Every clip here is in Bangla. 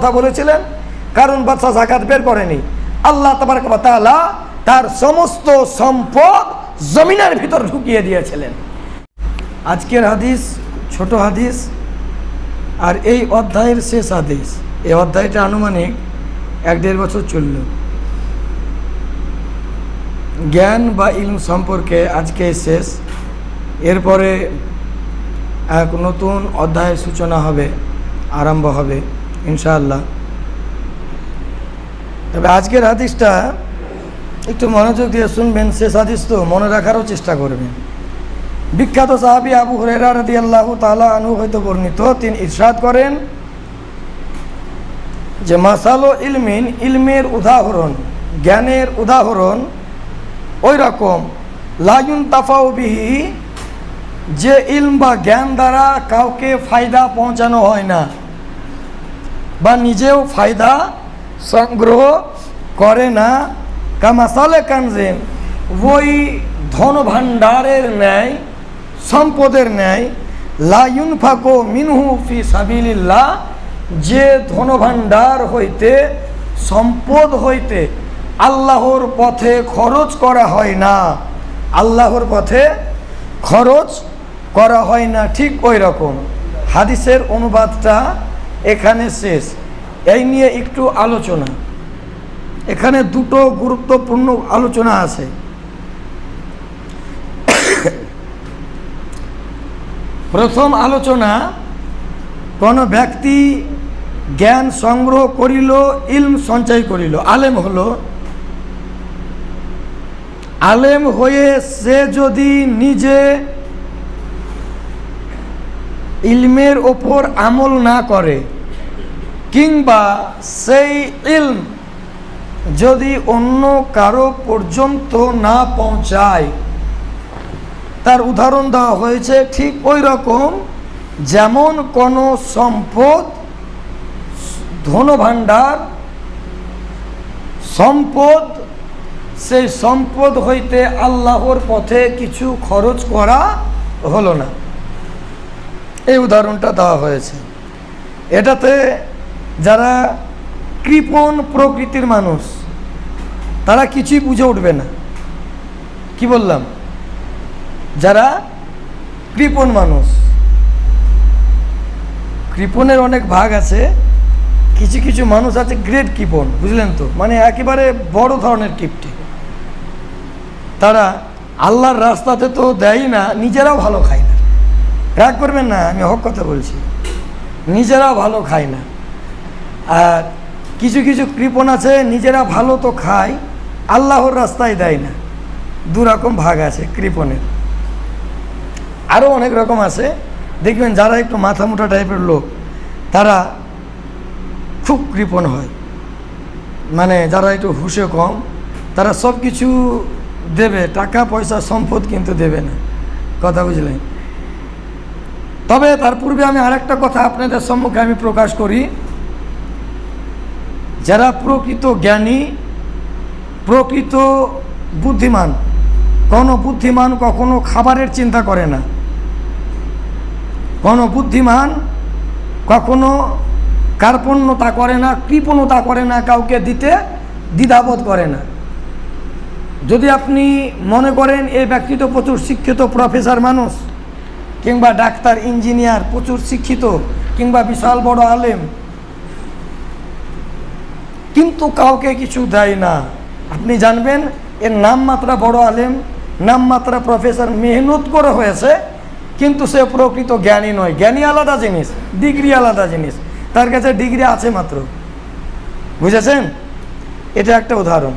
কথা বলেছিলেন, কারণ বাদশাহ জাকাত বের করেনি। আল্লাহ তালা তার সমস্ত সম্পদ জমিনের ভিতর ঢুকিয়ে দিয়েছিলেন। আজকের হাদিস ছোট হাদিস, আর এই অধ্যায়ের শেষ হাদিস। এই অধ্যায়টা আনুমানিক এক দেড় বছর চলল। জ্ঞান বা ইলম সম্পর্কে আজকে শেষ। এরপরে এক নতুন অধ্যায়ের সূচনা হবে, আরম্ভ হবে। ইনশাআল্লাহ। তবে আজকের হাদিসটা একটু মনোযোগ দিয়ে শুনবেন, শেষ হাদিস তো মনে রাখারও চেষ্টা করবেন। বিখ্যাত সাহাবি আবু হরেরা রাদি আল্লাহ তালা আনু হয়তো বর্ণিত, তিনি ইরশাদ করেন যে, মাসালো ইলমিন, ইলমের উদাহরণ, জ্ঞানের উদাহরণ ওই রকম লাগুন তাফাও বিহি, যে ইলম বা জ্ঞান দ্বারা কাউকে ফায়দা পৌঁছানো হয় না। বা নিজেও ফায়দা সংগ্রহ করে না। কামাসালে কানজেন, ওই ধন ভাণ্ডারের ন্যায়, সম্পদের ন্যায় লায়ুন ফাকো মিনহু ফি সাবিলিল্লাহ, যে ধনভাণ্ডার হইতে, সম্পদ হইতে আল্লাহর পথে খরচ করা হয় না, আল্লাহর পথে খরচ করা হয় না, ঠিক ওই রকম। হাদিসের অনুবাদটা এখানে শেষ। এই নিয়ে একটু আলোচনা। এখানে দুটো গুরুত্বপূর্ণ আলোচনা আছে। প্রথম আলোচনা, কোনো ব্যক্তি জ্ঞান সংগ্রহ করিল, ইলম সঞ্চয় করিল। আলেম হলো, আলেম হয়ে সে যদি নিজে ইলমের ওপর আমল না করে, কিংবা সেই ইলম যদি অন্য কারও পর্যন্ত না পৌঁছায়। তার উদাহরণ দেওয়া হয়েছে ঠিক ওই রকম, যেমন কোনো সম্পদ, ধনভাণ্ডার, সম্পদ, সেই সম্পদ হইতে আল্লাহর পথে কিছু খরচ করা হলো না। এই উদাহরণটা দেওয়া হয়েছে। এটাতে যারা কৃপণ প্রকৃতির মানুষ, তারা কিছুই বুঝে উঠবে না। কি বললাম? যারা কৃপণ মানুষ, কৃপণের অনেক ভাগ আছে, কিছু কিছু মানুষ আছে গ্রেট কৃপণ, বুঝলেন তো? মানে একেবারে বড় ধরনের কিপটে তারা আল্লাহর রাস্তাতে তো দেয় না, নিজেরাও ভালো খায় না। রাগ করবেন না, আমি হক কথা বলছি। নিজেরা ভালো খায় না। আর কিছু কিছু কৃপণ আছে, নিজেরা ভালো তো খায়, আল্লাহর রাস্তায় দেয় না। দু রকম ভাগ আছে কৃপণের। আরও অনেক রকম আছে। দেখবেন যারা একটু মাথা মোটা টাইপের লোক, তারা খুব কৃপণ হয়। মানে যারা একটু হুশে কম, তারা সব কিছু দেবে। টাকা, পয়সা, সম্পদ কিন্তু দেবে না। কথা বুঝলেন? তবে তার পূর্বে আমি আরেকটা কথা আপনাদের সম্মুখে আমি প্রকাশ করি। যারা প্রকৃত জ্ঞানী, প্রকৃত বুদ্ধিমান, কোনো বুদ্ধিমান কখনো খাবারের চিন্তা করে না। কোনো বুদ্ধিমান কখনো কার্পণ্যতা করে না, কৃপণতা করে না, কাউকে দিতে দ্বিধাবোধ করে না। যদি আপনি মনে করেন, এই ব্যক্তি তো প্রচুর শিক্ষিত প্রফেসর মানুষ কিংবা ডাক্তার, ইঞ্জিনিয়ার, প্রচুর শিক্ষিত, কিংবা বিশাল বড় আলেম। কিন্তু কাউকে কিছু দেয় না। আপনি জানবেন, এর নামমাত্রা বড় আলেম, নামমাত্রা প্রফেসর মেহনত করে হয়েছে, কিন্তু সে প্রকৃত জ্ঞানী নয়। জ্ঞানী আলাদা জিনিস, ডিগ্রি আলাদা জিনিস। তার কাছে ডিগ্রি আছে মাত্র। বুঝেছেন? এটা একটা উদাহরণ।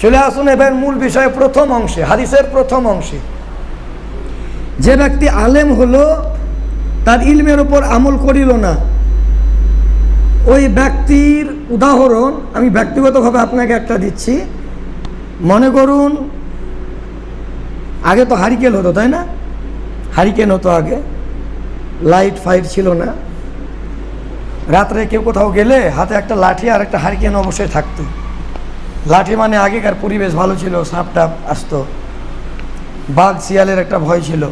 চলে আসুন এবার মূল বিষয়ে প্রথম অংশে, হাদিসের প্রথম অংশে। যে ব্যক্তি আলেম হলো, তার ইলমের ওপর আমল করিল না। ওই ব্যক্তির উদাহরণ আমি ব্যক্তিগতভাবে আপনাকে একটা দিচ্ছি। মনে করুন, আগে তো হারিকেল হতো, তাই না? হারিকেন হতো আগে। লাইট ফাইট ছিল না। রাত্রে কেউ কোথাও গেলে হাতে একটা লাঠি আর একটা হারিকেন অবশ্যই থাকতো। লাঠি মানে আগেকার পরিবেশ, ভালো ছিল সাপ টাপ আসতো। বাঘ শিয়ালের একটা ভয় ছিল।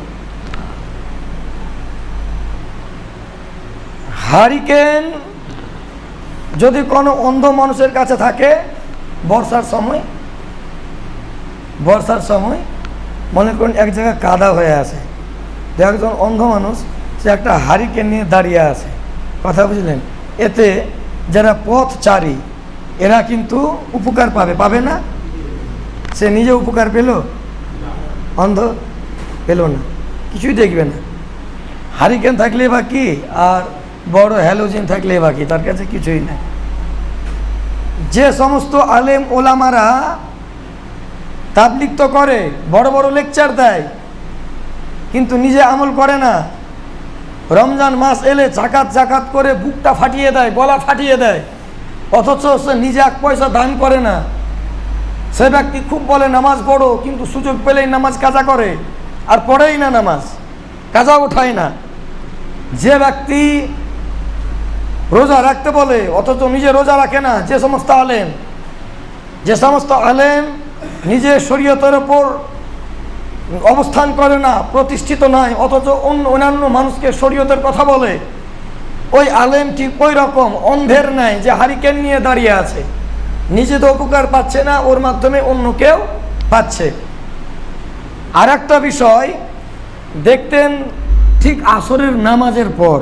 হারিকেন যদি কোনো অন্ধ মানুষের কাছে থাকে, বর্ষার সময় বর্ষার সময় মনে করুন এক জায়গায় কাদা হয়ে আছে। তো একজন অন্ধ মানুষ, সে একটা হারিকেন নিয়ে দাঁড়িয়ে আছে। কথা বুঝলেন? এতে যারা পথচারী, এরা কিন্তু উপকার পাবে। পাবে না? সে নিজে উপকার পেল? অন্ধ পেল না, কিছুই দেখবে না। হারিকেন থাকলে বা কি? আর বড় হ্যালোজিন থাকলে বা কি? তার কাছে কিছুই নাই। যে সমস্ত আলেম ওলামারা তাবলিক তো করে, বড় বড় লেকচার দেয়, কিন্তু নিজে আমল করে না। রমজান মাস এলে চাকাত চাকাত করে বুকটা ফাটিয়ে দেয়, গলা ফাটিয়ে দেয়, অথচ সে নিজে এক পয়সা দান করে না। সে ব্যক্তি খুব বলে নামাজ পড়ো, কিন্তু সুযোগ পেলেই নামাজ কাজা করে, আর পড়েই না নামাজ, কাজা ওঠায় না। যে ব্যক্তি রোজা রাখতে বলে, অথচ নিজে রোজা রাখে না, যে সমস্ত আলেম, যে সমস্ত আলেম নিজে শরীয়তের ওপর অবস্থান করে না, প্রতিষ্ঠিত নয় অথচ অন্য অন্যান্য মানুষকে শরীয়তের কথা বলে, ওই আলেম ঠিক ওই রকম, অন্ধের নাই যে হারিকেন নিয়ে দাঁড়িয়ে আছে। নিজে তো উপকার পাচ্ছে না, ওর মাধ্যমে অন্য কেউ পাচ্ছে। আর একটা বিষয়, দেখতেন ঠিক আসরের নামাজের পর,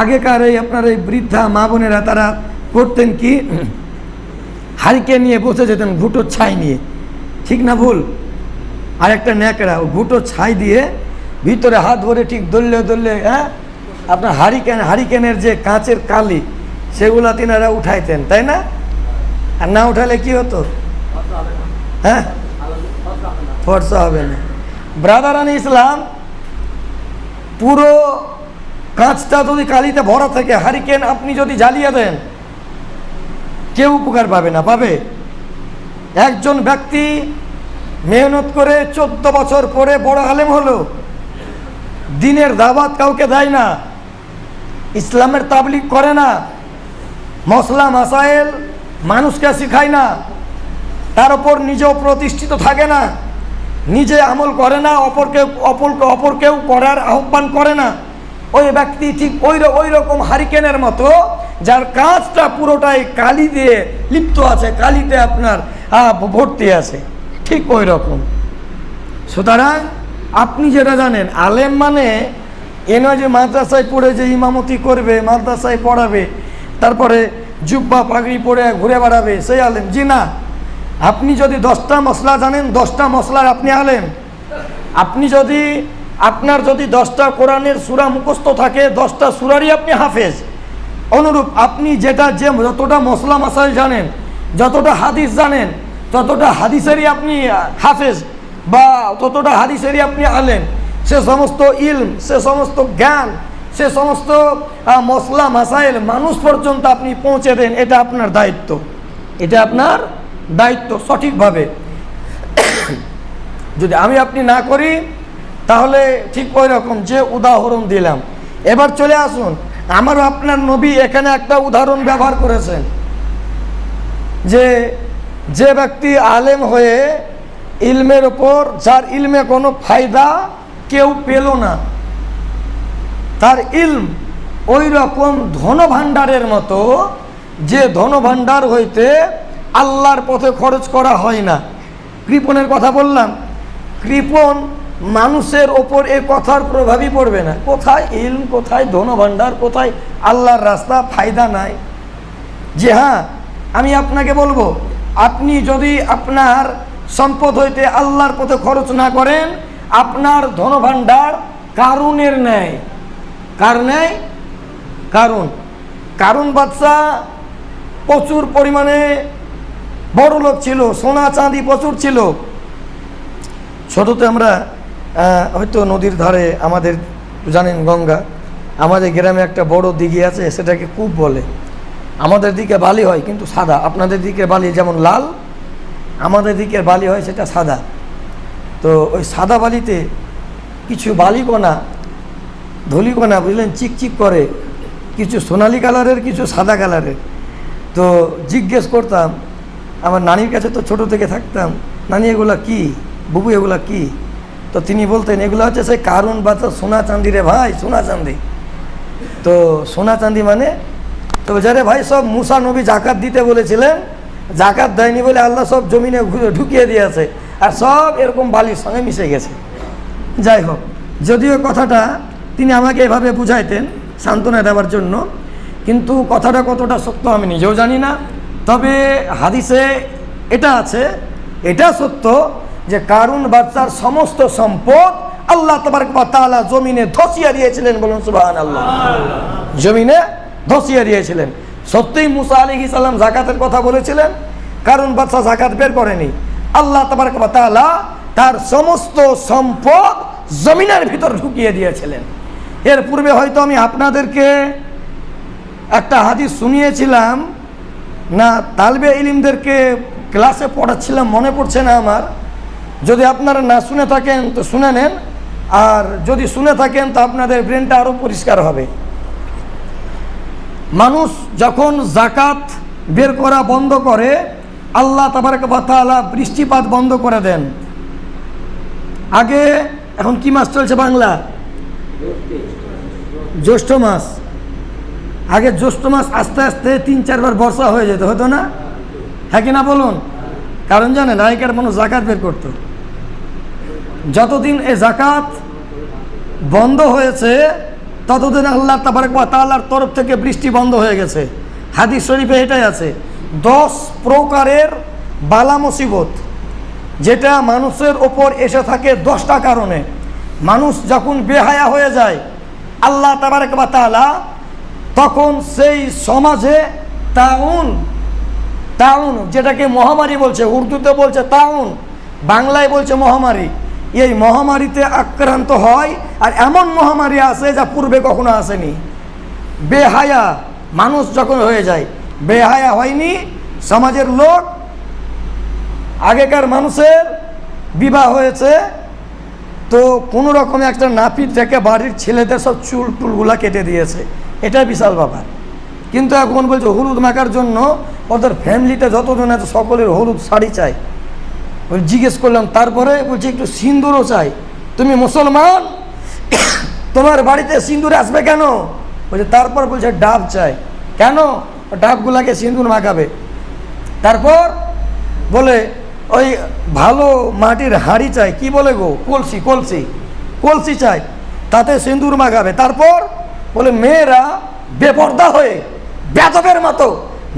আগেকার এই আপনার এই বৃদ্ধা মা বোনেরা তারা করতেন কি? হারিকে নিয়ে বসে যেতেন ঘুটোর ছাই নিয়ে। ঠিক না ভুল? আর একটা ন্যাকড়া ঘুটো ছাই দিয়ে ভিতরে হাত ভরে ঠিক দললে দললে হ্যাঁ? আপনার হারিকেন হারিকেনের যে কাঁচের কালি, সেগুলা তিনারা উঠাইতেন, তাই না? আর না উঠালে কি হতো? হ্যাঁ? ফর্সা হবে না। ব্রাদারান ইসলাম, পুরো কাঁচটা যদি কালিতে ভরা থাকে হারিকেন আপনি যদি জ্বালিয়ে দেন, কেউ উপকার পাবে না, পাবে? একজন ব্যক্তি মেহনত করে চোদ্দ বছর পরে বড় আলেম হলো, দিনের দাবাত কাউকে দেয় না, ইসলামের তাবলিগ করে না। মশলা মাসাইল মানুষকে শিখায় না। তার ওপর নিজেও প্রতিষ্ঠিত থাকে না। নিজে আমল করে না, অপরকে অপরকে, অপরকেও করার আহ্বান করে না। ওই ব্যক্তি ঠিক ওই ওই রকম হারিকেনের মতো, যার কাজটা পুরোটাই কালি দিয়ে লিপ্ত আছে, কালিতে আপনার ভর্তি আছে। ঠিক ওই রকম সুতরাং আপনি যেটা জানেন, আলেম মানে এ নয় যে মাদ্রাসায় পড়ে যে ইমামতি করবে, মাদ্রাসায় পড়াবে, তারপরে জুব্বা পাগড়ি পরে ঘুরে বেড়াবে, সেই আলেম। জি না। আপনি যদি দশটা মশলা জানেন, দশটা মশলার আপনি আলেম। আপনি যদি, আপনার যদি দশটা কোরআনের সুরা মুখস্থ থাকে, দশটা সুরারই আপনি হাফেজ। অনুরূপ, আপনি যেটা যে, যতটা মশলা মশাল জানেন, যতটা হাদিস জানেন, ততটা হাদিসেরই আপনি হাফেজ বা ততটা হাদিসেরই আপনি আলেন সে সমস্ত ইলম, সে সমস্ত জ্ঞান সে সমস্ত মশলা মাসাইল মানুষ পর্যন্ত আপনি পৌঁছে দেন, এটা আপনার দায়িত্ব। এটা আপনার দায়িত্ব সঠিকভাবে। যদি আমি আপনি না করি, তাহলে ঠিক ওই রকম যে উদাহরণ দিলাম। এবার চলে আসুন আমারও আপনার নবী এখানে একটা উদাহরণ ব্যবহার করেছেন। যে যে ব্যক্তি আলেম হয়ে ইলমের ওপর যার ইলমে কোনো ফায়দা কেউ পেল না তার ইলম ওই রকম ধনভাণ্ডারের মতো যে ধনভাণ্ডার হইতে আল্লাহর পথে খরচ করা হয় না। কৃপণের কথা বললাম। কৃপণ মানুষের ওপর এ কথার প্রভাবই পড়বে না। কোথায় ইলম, কোথায় ধনভাণ্ডার, কোথায় আল্লাহর রাস্তা, ফায়দা নাই। যে হ্যাঁ আমি আপনাকে বলব, আপনি যদি আপনার সম্পদ হইতে আল্লাহর পথে খরচ না করেন, আপনার ধনভাণ্ডার কারুনের ন্যায় কার ন্যায় কারণ। কারণ বাচ্চা প্রচুর পরিমাণে বড় লোক ছিল, সোনা চাঁদি প্রচুর ছিল। ছোটোতে আমরা হয়তো নদীর ধারে আমাদের, জানেন গঙ্গা, আমাদের গ্রামে একটা বড় দিঘি আছে, সেটাকে কূপ বলে। আমাদের দিকে বালি হয় কিন্তু সাদা। আপনাদের দিকে বালি যেমন লাল, আমাদের দিকের বালি হয় সেটা সাদা। তো ওই সাদা বালিতে কিছু বালিকণা ধলিকণা বুঝলেন? চিকচিক করে। কিছু সোনালি কালারের, কিছু সাদা কালারের। তো জিজ্ঞেস করতাম, আমার নানির কাছে তো ছোট থেকে থাকতাম। নানি, এগুলা কি? বুবু, এগুলা কি? তো তিনি বলতেন, এগুলো হচ্ছে সেই কারণ বা তো সোনা চাঁদি রে ভাই, সোনা চাঁদি। তো সোনা চাঁদি মানে তো যারে ভাই, সব মুসা নবী জাকাত দিতে বলেছিলেন। জাকাত দেয়নি বলে আল্লাহ সব জমিনে ঢুকিয়ে দিয়েছে। আর সব এরকম বালির সঙ্গে মিশে গেছে। যাই হোক, যদিও কথাটা তিনি আমাকে এভাবে বুঝাইতেন সান্ত্বনা দেওয়ার জন্য। কিন্তু কথাটা কতটা সত্য আমি নিজেও জানি না। তবে হাদিসে এটা আছে, এটা সত্য যে কারুন বাচ্চার সমস্ত সম্পদ আল্লাহ তবার তাআলা জমিনে ধসিয়া দিয়েছিলেন বলুন সুবাহান আল্লাহ জমিনে ধসিয়া দিয়েছিলেন। সত্যিই মুসা আলী সাল্লাম জাকাতের কথা বলেছিলেন কারণ বাচ্চা জাকাত বের করেনি। আল্লাহ ওয়া তাআলা তার সমস্ত সম্পদ জমিনের ভিতর ঢুকিয়ে দিয়েছিলেন। এর পূর্বে হয়তো আমি আপনাদেরকে একটা হাদিস শুনিয়েছিলাম। না, তালবে ইলিমদেরকে ক্লাসে পড়াচ্ছিলাম, মনে পড়ছে না আমার। যদি আপনারা না শুনে থাকেন, তো শুনে নেন। আর যদি শুনে থাকেন, তো আপনাদের ব্রেনটা আরও পরিষ্কার হবে। মানুষ যখন জাকাত বের করা বন্ধ করে, আল্লাহ ওয়া তাআলা বৃষ্টিপাত বন্ধ করে দেন। আগে, এখন কি মাস চলছে বাংলা? জ্যৈষ্ঠ মাস। আগে জ্যৈষ্ঠ মাস আস্তে আস্তে তিন, চারবার বর্ষা হয়ে যেত, হতো না? হ্যাঁ কি না বলুন? কারণ জানেন, আগেকার মানুষ জাকাত বের করতো। যতদিন এ জাকাত বন্ধ হয়েছে, ততদিন আল্লাহ তাবারক ওয়া তাআলার তরফ থেকে বৃষ্টি বন্ধ হয়ে গেছে। হাদিস শরীফে এটাই আছে, দশ প্রকারের বালা মুসিবত, যেটা মানুষের ওপর এসে থাকে দশটা কারণে। মানুষ যখন বেহায়া হয়ে যায় আল্লাহ তাবারক ওয়া তাআলা তখন সেই সমাজে তাউন তাউন যেটাকে মহামারী বলছে, উর্দুতে বলছে তাউন, বাংলায় বলছে মহামারী। এই মহামারীতে আক্রান্ত হয় আর এমন মহামারী আসে যা পূর্বে কখনো আসেনি। বেহায়া, মানুষ যখন হয়ে যায়, বেহায়া হয়নি, সমাজের লোক আগেকার মানুষের বিবাহ হয়েছে তো কোনো রকমে একটা নাপিত থেকে বাড়ির ছেলেদের সব চুল টুলগুলা কেটে দিয়েছে। এটা বিশাল ব্যাপার। কিন্তু এখন বলছে হলুদ মাখার জন্য ওদের ফ্যামিলিতে যতজন আছে সকলের হলুদ শাড়ি চাই। ওই জিজ্ঞেস করলাম, তারপরে বলছে একটু সিন্দুরও চাই। তুমি মুসলমান? তোমার বাড়িতে সিন্দুর আসবে কেন? বলছে, তারপর বলছে ডাব চাই। কেন? ডাবগুলাকে সিন্দুর মাখাবে। তারপর বলে ওই ভালো মাটির হাঁড়ি চাই, কি বলে গো? কলসি কলসি কলসি চাই, তাতে সিন্দুর মাখাবে তারপর বলে, মেয়েরা বেপর্দা হয়ে, বেদবের মতো,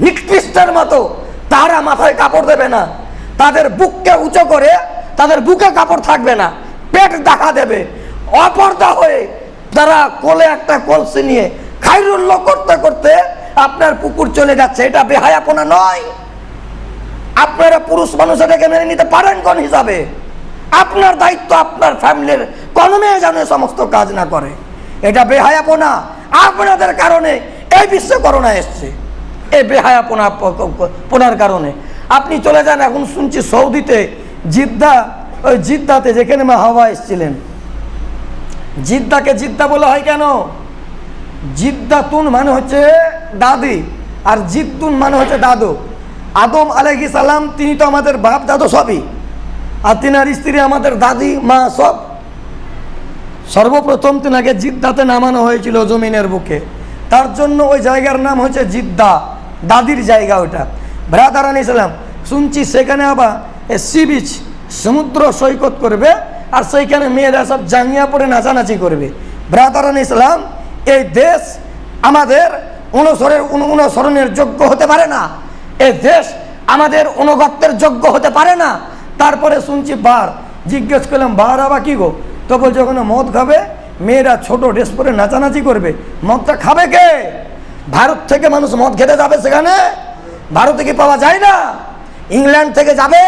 নিকৃষ্টের মতো, তারা মাথায় কাপড় দেবে না। তাদের বুককে উঁচু করে, তাদের বুকে কাপড় থাকবে না। পেট দেখা দেবে। অপর্দা হয়ে তারা কোলে একটা কলসি নিয়ে খাইরুল্য করতে করতে আপনার পুকুর চলে যাচ্ছে। এটা বেহায়াপনা নয়। আপনারা পুরুষ মানুষ এটাকে মেনে নিতে পারেন কোন হিসাবে? আপনার দায়িত্ব আপনার ফ্যামিলির কোনো মেয়ে যেন সমস্ত কাজ না করে। এটা বেহায়াপনা। আপনাদের কারণে এই বিশ্ব করোনা এসছে। এই বেহায়াপনা পোনার কারণে। আপনি চলে যান এখন শুনছি সৌদিতে, জিদ্দা, ওই জিদ্দাতে যেখানে মা হাওয়া এসছিলেন। জিদ্দাকে জিদ্দা বলা হয় কেন? জিদ্দাতুন মানে হচ্ছে দাদি, আর জিদ্দুন মানে হচ্ছে দাদু। আদম আলাইহি সালাম, তিনি তো আমাদের বাপ দাদু সবই। আর তিনার স্ত্রী আমাদের দাদি, মা সব। সর্বপ্রথম তিনাকে জিদ্দাতে নামানো হয়েছিল জমিনের বুকে। তার জন্য ওই জায়গার নাম হচ্ছে জিদ্দা, দাদির জায়গা ওটা। ভ্রাতারান ইসলাম শুনছি সেখানে আবার সি বিচ, সমুদ্র সৈকত করবে, আর সেইখানে মেয়েরা সব জাঙ্গিয়া পরে নাচানাচি করবে। ভ্রাতারান ইসলাম এই দেশ আমাদের অনুসরের অনু- অনুসরণের যোগ্য হতে পারে না। এই দেশ আমাদের অনুগত্যের যোগ্য হতে পারে না। তারপরে শুনছি বার। জিজ্ঞেস করলাম, বার আবার কি গো? তো বলছে, ওখানে মদ খাবে, মেয়েরা ছোট ড্রেস পরে নাচানাচি করবে। মদটা খাবে কে? ভারত থেকে মানুষ মদ খেতে যাবে সেখানে? ভারতে কি পাওয়া যায় না? ইংল্যান্ড থেকে যাবে?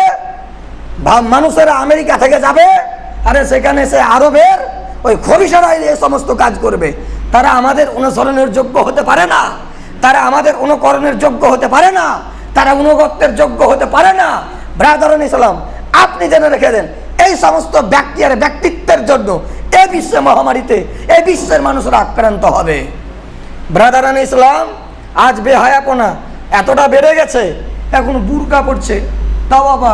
মানুষেরা আমেরিকা থেকে যাবে? আরে সেখানে সে আরবের ওই খরিসারাই এই সমস্ত কাজ করবে। তারা আমাদের অনুসরণের যোগ্য হতে পারে না। তারা আমাদের অনুকরণের যোগ্য হতে পারে না। তারা অনুগত্যের যোগ্য হতে পারে না। ব্রাদারন ইসলাম আপনি জেনে রেখে দেন, এই সমস্ত ব্যক্তি আর ব্যক্তিত্বের জন্য এ বিশ্ব মহামারীতে, এ বিশ্বের মানুষরা আক্রান্ত হবে। ব্রাদারান ইসলাম আজ বেহায়াপনা এতটা বেড়ে গেছে, এখন বুরকা পড়ছে। তাও বাবা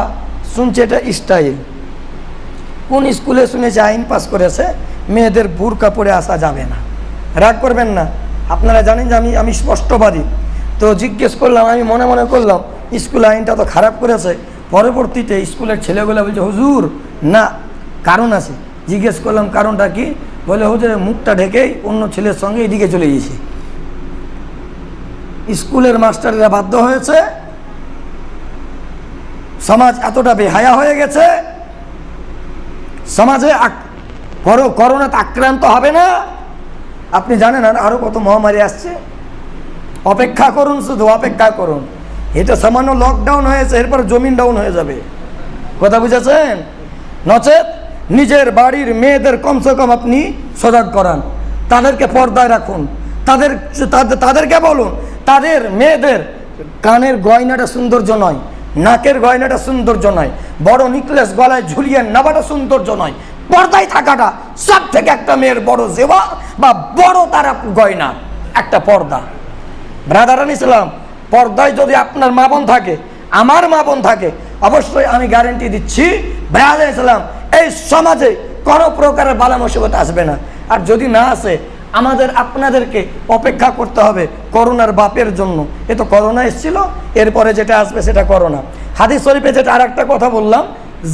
শুনছে এটা স্টাইল কোন স্কুলে শুনেছে, আইন পাস করেছে, মেয়েদের বুরকা পরে আসা যাবে না। রাগ করবেন না। আপনারা জানেন যে আমি আমি স্পষ্টবাদী। তো জিজ্ঞেস করলাম, আমি মনে মনে করলাম, স্কুল আইনটা তো খারাপ করেছে। পরবর্তীতে স্কুলের ছেলেগুলো বলছে, হুজুর, না, কারণ আছে। জিজ্ঞেস করলাম, কারণটা কি? বলে, হুজুরের মুখটা ঢেকেই অন্য ছেলের সঙ্গে এদিকে চলে গেছে। স্কুলের মাস্টাররা বাধ্য হয়েছে। সমাজ এতটা বেহায়া হয়ে গেছে। সমাজে করোনাতে আক্রান্ত হবে না। আপনি জানেন আর আরও কত মহামারী আসছে। অপেক্ষা করুন, শুধু অপেক্ষা করুন। এটা সামান্য লকডাউন হয়েছে, এরপর জমিন ডাউন হয়ে যাবে। কথা বুঝেছেন? নচেত নিজের বাড়ির মেয়েদের কমসে কম আপনি সজাগ করান। তাদেরকে পর্দায় রাখুন। তাদের, তাদের- তাদেরকে বলুন, তাদের মেয়েদের কানের গয়নাটা সৌন্দর্য নয়, নাকের গয়নাটা সৌন্দর্য নয়, বড় নিকলেস গলায় ঝুলিয়ে নেওয়াটা সৌন্দর্য নয়। পর্দায় থাকাটা সব থেকে একটা মেয়ের বড় জেওয়া বা বড় তারা গয়না। একটা পর্দা। ব্রাদারান ইসলাম পর্দায় যদি আপনার মা বোন থাকে, আমার মা বোন থাকে, অবশ্যই আমি গ্যারেন্টি দিচ্ছি ব্রাদার ইসলাম এই সমাজে কোনো প্রকারের বালা মুসিবত আসবে না। আর যদি না আসে, আমাদের আপনাদেরকে অপেক্ষা করতে হবে করোনার বাপের জন্য। এ তো করোনা এসেছিল, এরপরে যেটা আসবে সেটা করোনা। হাদিস শরীফে যেটা আর একটা কথা বললাম,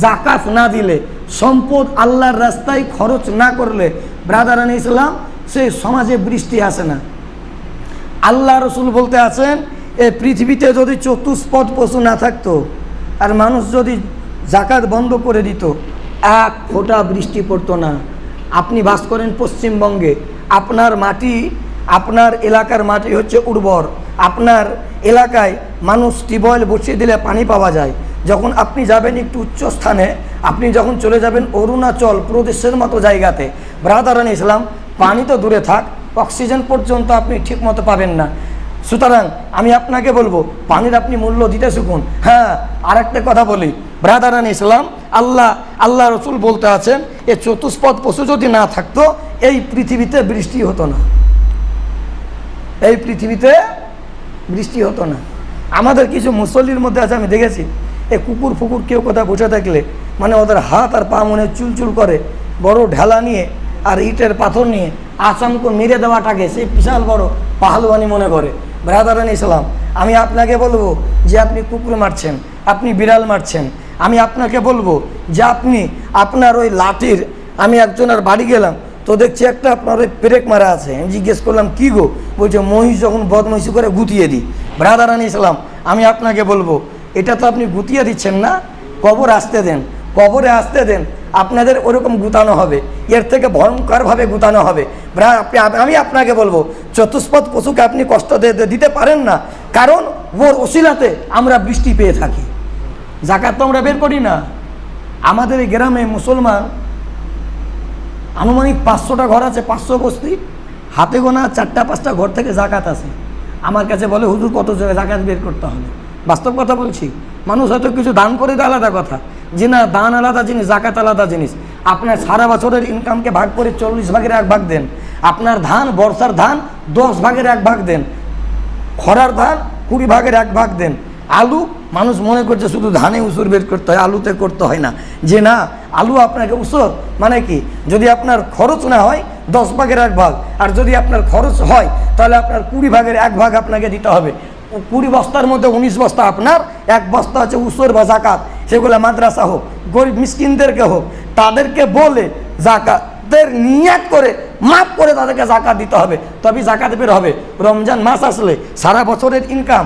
জাকাত না দিলে, সম্পদ আল্লাহর রাস্তায় খরচ না করলে ব্রাদারান ইসলাম সেই সমাজে বৃষ্টি আসে না। আল্লাহ রসুল বলতে আছেন এই পৃথিবীতে যদি চতুষ্পদ পশু না থাকতো আর মানুষ যদি জাকাত বন্ধ করে দিত, এক ফোঁটা বৃষ্টি পড়তো না। আপনি বাস করেন পশ্চিমবঙ্গে, আপনার মাটি, আপনার এলাকার মাটি হচ্ছে উর্বর। আপনার এলাকায় মানুষ টিউবওয়েল বসিয়ে দিলে পানি পাওয়া যায়। যখন আপনি যাবেন একটু উচ্চ স্থানে, আপনি যখন চলে যাবেন অরুণাচল প্রদেশের মতো জায়গাতে, ব্রাদারান ইসলাম, পানি তো দূরে থাক অক্সিজেন পর্যন্ত আপনি ঠিক মতো পাবেন না। সুতরাং আমি আপনাকে বলব, পানির আপনি মূল্য দিতে শুকুন হ্যাঁ আরেকটা কথা বলি। ব্রাদারান ইসলাম, আল্লাহ আল্লাহ রসুল বলতে আছেন, এ চতুষ্পদ পশু যদি না থাকতো, এই পৃথিবীতে বৃষ্টি হতো না। এই পৃথিবীতে বৃষ্টি হতো না। আমাদের কিছু মুসল্লির মধ্যে আছে, আমি দেখেছি এই কুকুর ফুকুর কেউ কোথাও বসে থাকলে মানে ওদের হাত আর পা মনে চুলচুল করে, বড় ঢেলা নিয়ে আর ইটের পাথর নিয়ে আসামকে মেরে দেওয়াটাকে সে বিশাল বড় পাহালওয়ানি মনে করে। ব্রাদারান ইসলাম আমি আপনাকে বলব যে আপনি কুকুর মারছেন, আপনি বিড়াল মারছেন। আমি আপনাকে বলব যে আপনি আপনার ওই লাঠির, আমি একজনের বাড়ি গেলাম, তো দেখছি একটা আপনার ওই পেরেক মারা আছে। আমি জিজ্ঞেস করলাম, কি গো? বলছে, মহিষ যখন বদমহিষি করে গুতিয়ে দিই। ব্রাদারান ইসলাম আমি আপনাকে বলব, এটা তো আপনি গুতিয়ে দিচ্ছেন না, কবর আসতে দেন, কবরে আসতে দেন আপনাদের ওরকম গুতানো হবে। এর থেকে ভয়ঙ্করভাবে গুতানো হবে। আপনি- আমি আপনাকে বলব, চতুষ্পদ পশুকে আপনি কষ্ট দিতে পারেন না। কারণ ওর ওসিলাতে আমরা বৃষ্টি পেয়ে থাকি। জাকাত তো আমরা বের করি না। আমাদের এই গ্রামে মুসলমান আনুমানিক পাঁচশোটা ঘর আছে, পাঁচশো বস্তি। হাতে গোনা চারটা, পাঁচটা ঘর থেকে জাকাত আছে। আমার কাছে বলে, হুজুর, কত জাকাত বের করতে হবে? বাস্তব কথা বলছি। মানুষ হয়তো কিছু দান করে দেয়, আলাদা কথা। যে না দান আলাদা জিনিস জাকাত আলাদা জিনিস। আপনার সারা বছরের ইনকামকে ভাগ করে চল্লিশ ভাগের এক ভাগ দেন। আপনার ধান, বর্ষার ধান, দশ ভাগের এক ভাগ দেন। খরার ধান, কুড়ি ভাগের এক ভাগ দেন। আলু, মানুষ মনে করছে শুধু ধানে উসুর বের করতে হয়, আলুতে করতে হয় না। যে না, আলু আপনাকে উসর মানে কি? যদি আপনার খরচ না হয়, দশ ভাগের এক ভাগ। আর যদি আপনার খরচ হয়, তাহলে আপনার কুড়ি ভাগের এক ভাগ আপনাকে দিতে হবে। কুড়ি বস্তার মধ্যে উনিশ বস্তা আপনার, এক বস্তা হচ্ছে উসর বা জাকাত সেগুলো মাদ্রাসা হোক, গরিব মিসকিনদেরকে হোক, তাদেরকে বলে জাকাতের নিয়াত করে, মাফ করে তাদেরকে জাকাত দিতে হবে। তবে জাকাত বের হবে। রমজান মাস আসলে সারা বছরের ইনকাম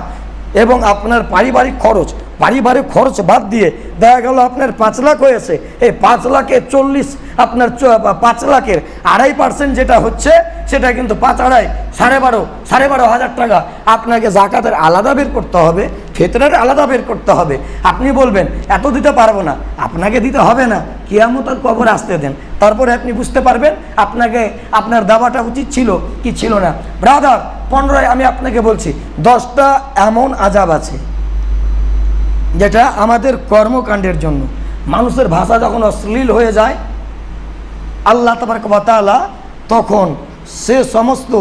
এবং আপনার পারিবারিক খরচ পারিবারিক খরচ বাদ দিয়ে দেখা গেল আপনার পাঁচ লাখ হয়েছে। এই পাঁচ লাখে চল্লিশ, আপনার পাঁচ লাখের আড়াই পার্সেন্ট যেটা হচ্ছে, সেটা কিন্তু পাঁচ আড়াই, সাড়ে বারো সাড়ে বারো হাজার টাকা। আপনাকে জাকাতের আলাদা বের করতে হবে। ফেতরের আলাদা বের করতে হবে। আপনি বলবেন, এত দিতে পারব না। আপনাকে দিতে হবে না। কিয়ামত আর কবর আসতে দেন। তারপরে আপনি বুঝতে পারবেন, আপনাকে, আপনার দেওয়াটা উচিত ছিল কি ছিল না। ব্রাদার, পনেরোয় আমি আপনাকে বলছি, দশটা এমন আজাব আছে, যেটা আমাদের কর্মকাণ্ডের জন্য। মানুষের ভাষা যখন অশ্লীল হয়ে যায়, আল্লাহ তালা তখন সে সমস্ত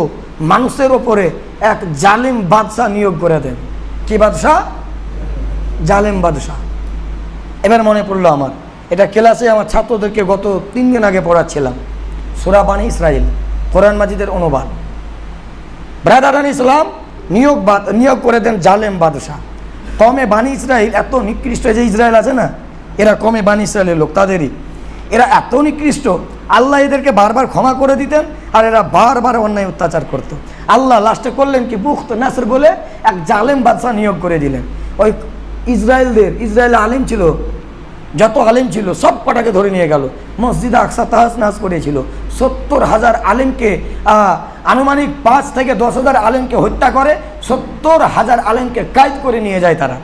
মানুষের ওপরে এক জালিম বাদশাহ নিয়োগ করে দেন। কি বাদশাহ? জালিম বাদশাহ। এবার মনে পড়ল আমার, এটা ক্লাসে আমার ছাত্রদেরকে গত তিন দিন আগে পড়াচ্ছিলাম সুরাবানি ইসরায়েল কোরআন মাজিদের অনুবাদ। ব্রাদারান ইসলাম নিয়োগ বাদ, নিয়োগ করে দেন জালেম বাদশাহ। কমে বানি ইসরায়েল এত নিকৃষ্ট যে ইসরায়েল আছে না, এরা কমে বানি ইসরায়েলের লোক, তাদেরই। এরা এত নিকৃষ্ট, আল্লাহ এদেরকে বারবার ক্ষমা করে দিতেন আর এরা বারবার অন্যায় অত্যাচার করতো। আল্লাহ লাস্টে করলেন কি? বুখত নাসর বলে এক জালেম বাদশাহ নিয়োগ করে দিলেন। ওই ইসরায়েলদের, ইসরায়েল আলিম ছিল, যত আলিম ছিল, সব কটাকে ধরে নিয়ে গেল। মসজিদ আকসা তাহাস নাস করেছিল সত্তর হাজার আলিমকে আনুমানিক পাঁচ থেকে দশ হাজার আলেমকে হত্যা করে, সত্তর হাজার আলেমকে কায়দ করে নিয়ে যায় তারা।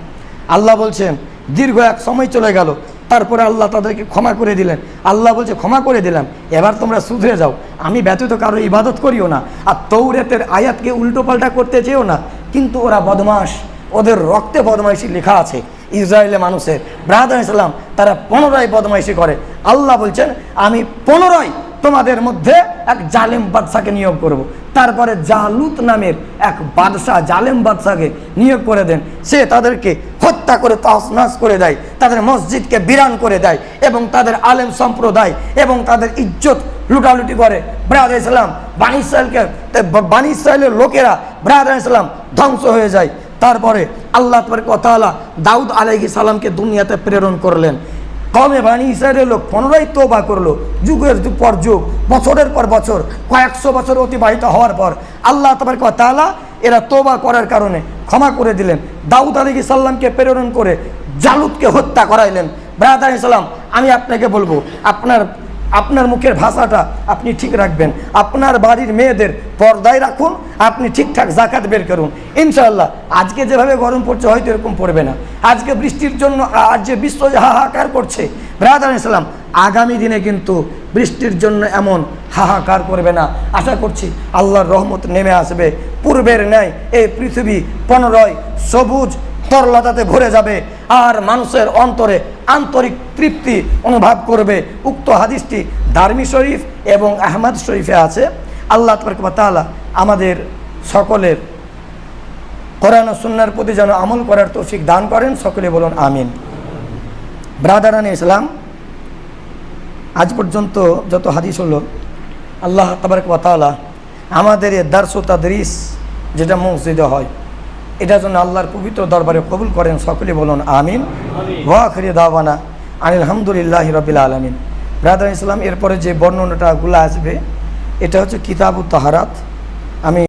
আল্লাহ বলছেন, দীর্ঘ এক সময় চলে গেল। তারপরে আল্লাহ তাদেরকে ক্ষমা করে দিলেন। আল্লাহ বলছে, ক্ষমা করে দিলাম। এবার তোমরা শুধরে যাও। আমি ব্যতীত কারও ইবাদত করিও না। আর তৌরেতের আয়াতকে উল্টো পাল্টা করতে চেয়েও না। কিন্তু ওরা বদমাস ওদের রক্তে বদমাইশি লেখা আছে ইসরায়েলের মানুষের। ব্রাহাদ ইসলাম, তারা পুনরায় বদমাইশি করে। আল্লাহ বলছেন, আমি পুনরায় তোমাদের মধ্যে এক জালেম বাদশাকে নিয়োগ করব। তারপরে জালুত নামের এক বাদশাহ জালেম বাদশাকে নিয়োগ করে দেন। সে তাদেরকে হত্যা করে, তহসনাস করে দেয়, তাদের মসজিদকে বিরান করে দেয় এবং তাদের আলেম সম্প্রদায় এবং তাদের ইজ্জত লুটালুটি করে। ব্রাহাদ ইসলাম, বানি ইসরায়েলকে বানি ইসরায়েলের লোকেরা ব্রাহাদ ইসলাম ধ্বংস হয়ে যায়। তারপরে আল্লাহ তালা দাউদ আলাইহি সালামকে দুনিয়াতে প্রেরণ করলেন। কমে বাণী ইসরায়েলের লোক পুনরায় তোবা করল। যুগের যুগ পর যুগ, বছরের পর বছর, কয়েকশো বছর অতিবাহিত হওয়ার পর আল্লাহ তোমার তালা এরা তোবা করার কারণে ক্ষমা করে দিলেন। দাউদ আলী সাল্লামকে প্রেরণ করে জালুদকে হত্যা করাইলেন। বেড়াদাহি সাল্লাম আমি আপনাকে বলব, আপনার আপনার মুখের ভাষাটা আপনি ঠিক রাখবেন। আপনার বাড়ির মেয়েদের পর্দায় রাখুন, আপনি ঠিকঠাক জাকাত বের করুন। ইনশাল্লাহ আজকে যেভাবে গরম পড়ছে, হয়তো এরকম পড়বে না। আজকে বৃষ্টির জন্য, আজ যে বিশ্ব হাহাকার করছে, ব্রাদার ইসলাম আগামী দিনে কিন্তু বৃষ্টির জন্য এমন হাহাকার করবে না। আশা করছি আল্লাহর রহমত নেমে আসবে। পূর্বের ন্যায় এই পৃথিবী পনেরোয় সবুজ তরলতাতে ভরে যাবে আর মানুষের অন্তরে আন্তরিক তৃপ্তি অনুভব করবে। উক্ত হাদিসটি দারমি শরীফ এবং আহমদ শরীফে আছে। আল্লাহ তালা আমাদের সকলের কোরআন সুন্নার প্রতি যেন আমল করার তৌফিক দান করেন। সকলে বলুন আমিন। ব্রাদারান ইসলাম, আজ পর্যন্ত যত হাদিস হলো, আল্লাহ তাবারক তাআলা আমাদের এ দার্স তাদরিস যেটা মসজিদে হয় এটার যেন আল্লাহর পবিত্র দরবারে কবুল করেন, সকলে বলুন আমিন। ওয়াখরি দাওয়ানা আলহামদুলিল্লাহ হামদুলিল্লাহ রবিল আলমিন। ব্রাদার ইসলাম, এরপরে যে বর্ণনাটাগুলো আসবে, এটা হচ্ছে কিতাবু তাহারাত। আমি